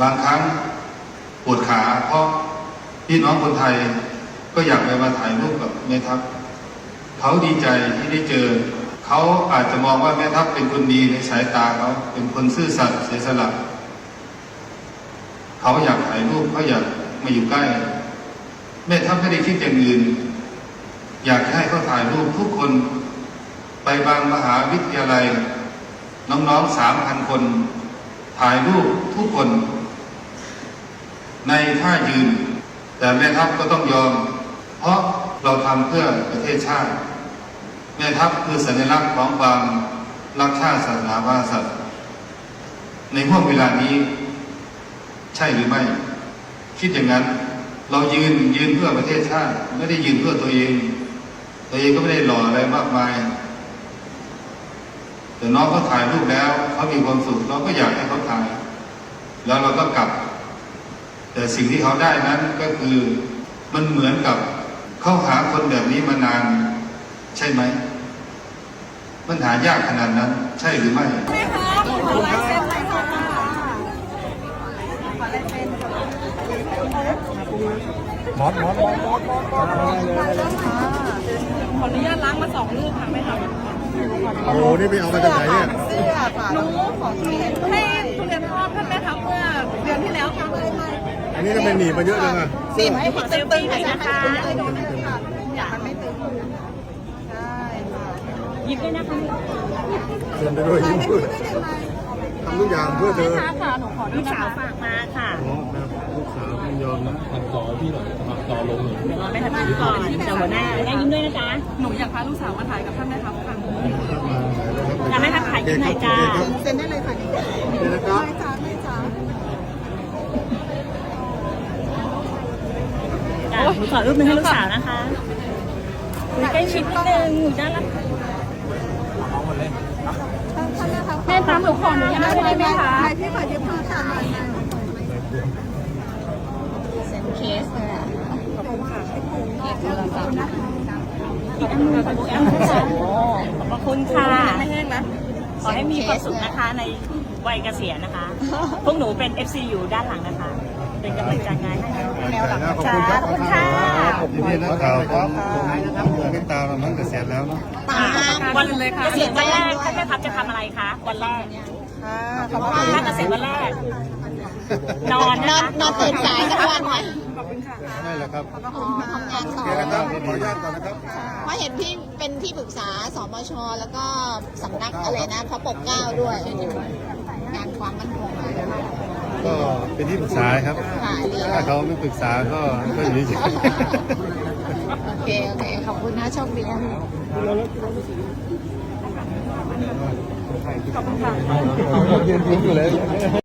บางครั้งปวดขาเพราะพี่น้องคนไทยก็อยากไปมาถ่ายรูปกับแม่ทัพเขาดีใจที่ได้เจอ เขาอาจจะมองว่าแม่ทัพเป็นคนดีในสายตาเขาเป็นคนซื่อสัตย์เสียสละเขาอยากถ่ายรูปเขาอยากมาอยู่ใกล้ แม่ทัพไม่ได้คิดอย่างอื่น อยากให้เขาถ่ายรูปทุกคนไปบางมหาวิทยาลัย น้องๆสามพันคน ถ่ายรูปทุกคน ในท่ายืน แต่แม่ทัพก็ต้องยอม เพราะเราทำเพื่อประเทศชาติ แม่ทัพคือสัญลักษณ์ของความรักชาติศาสนาพระกษัตริย์ในห่วงเวลานี้ ใช่หรือไม่ คิดอย่างนั้น เรายืนยืนเพื่อประเทศชาติ ไม่ได้ยืนเพื่อตัวเอง ตัวเองก็ไม่ได้หล่ออะไรมากมายแต่น้องเขาถ่ายรูปแล้วเขามีความสุขเราก็อยากให้เขาถ่าย แล้วเราก็กลับ แต่สิ่งที่เขาได้นั้นก็คือมันเหมือนกับเขาหาคนแบบนี้มานาน ใช่ไหม มันหายากขนาดนั้น ใช่หรือไม่มอสมอสมอสมอสมอสมอสขออนุญาตล้างมาสองรูปค่ะไม่ทโอ้โหนี่ไปเอามาจากไหนเนี่ยำหนูให้ทุเรียนทอดท่านแม่ทัพเมื่อเดือนที่แล้วค่ะอั นนี้ทำไมหนีมาเยอะจังอะสิให้ขอเซลฟี่หน่อยนะคะอยากมันไม่ตึงใช่ค่ะหยิบด้วยนะคะเชิญไปด้วยยิ้มด้วยทำทุกอย่างเพื่อเธอค่ะค่ะหนูขอลูกสาวฝากมาค่ะลูกสาวไม่ยอมนะทำต่อพี่หน่อยทำต่อลงหน่อยเดี๋ยวรอแม่ทัพยิ้มก่อนเดี๋ยวหัวหน้าแม่ยิ้มด้วยนะจ๊ะหนูอยากพาลูกสาวมาถ่ายกับท่านแม่ทัพค่ะครับมาจะไม่ทักทายที่ไหนจ้าเซ็นได้เลยค่ะนี่นะครับ จ้ะ หนูขอรูปหนึงให้ลูกสาวนะคะคุยใกล้ชิดนิดนึงหนูน่ารักแม่ตามหนูขอหนูยังได้ไหมคะพี่ขอยืมโทรศัพท์หน่อยนะเซนเคสเลยอะขอบคุณค่ะอีกอันหนึงขอบคุณค่ะขอบพระคุณค่ะไม่แห้งนะขอให้มีความสุขนะคะในวัยเกษียณนะคะ พวกหนูเป็น FC อยู่ด้านหลังนะคะ เป็นกำลังใจงานให้ แนวหลังขนะอบจ๊ะคุณครับขอบคุณค่ะยินดีนะครับครับติดตามเราตั้งแต่เสร็จแล้วเนาะวันเลยค่ะเกษียณวันแรกท่านแม่ทัพจะทำอะไรคะวันแรกถ้าเกษียณวันแรกนอนนะคะนอนตื่นสายทั้งวันไหมนี่แหละครับอ๋อทำงานต่อโอเคนะครับขออนุญาตก่อนนะครับเพราะเห็นพี่เป็นที่ปรึกษาสมชแล้วก็สำนักอะไรนะพระปกเกล้าด้วยงานความมั่นคงอะไรนะ ก็เป็นที่ปรึกษาครับค่ะดีถ้าเขาไม่ปรึกษาก็ก็อยู่เฉยโอเค โอเค ขอบคุณนะโชคดีนะๆยืนยิ้มอยู่เลย